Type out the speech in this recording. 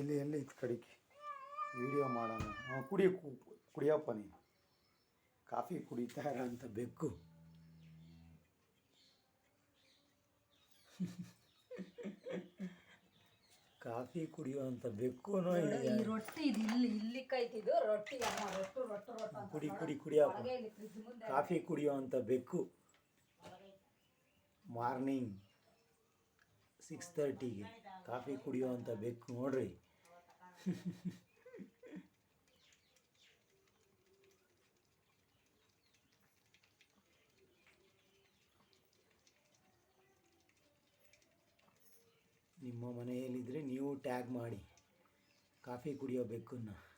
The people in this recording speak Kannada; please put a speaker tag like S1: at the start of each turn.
S1: ಎಲ್ಲಿ ಎಲ್ಲಿ? ಇತ್ತು ಕಡಿಕೆ ವಿಡಿಯೋ ಮಾಡೋಣ. ಕುಡಿ ಕುಡಿಯಪ್ಪ ನೀನು. ಕಾಫಿ ಕುಡಿತಾ ಇರೋ ಅಂತ ಬೆಕ್ಕು. ಕಾಫಿ ಕುಡಿಯುವಂಥ
S2: ಬೆಕ್ಕು ರೊಟ್ಟಿ ಇದು ಇಲ್ಲಿ ಇಲ್ಲಿ ಕೈತಿದ್ದು ರೊಟ್ಟಿ ಅಮ್ಮ ರೊಟ್ಟು ರೊಟ್ಟು ರೊಟ್ಟು
S1: ಕುಡಿ ಕುಡಿ ಕುಡಿಯಪ್ಪ. ಕಾಫಿ ಕುಡಿಯುವಂಥ ಬೆಕ್ಕು. ಮಾರ್ನಿಂಗ್ ಸಿಕ್ಸ್ ತರ್ಟಿಗೆ ಕಾಫಿ ಕುಡಿಯುವಂಥ ಬೆಕ್ಕು ನೋಡ್ರಿ. ನಿಮ್ಮ ಮನೆಯಲ್ಲಿದ್ದರೆ ನೀವು ಟ್ಯಾಗ್ ಮಾಡಿ. ಕಾಫಿ ಕುಡಿಯೋ ಬೆಕ್ಕನ್ನು.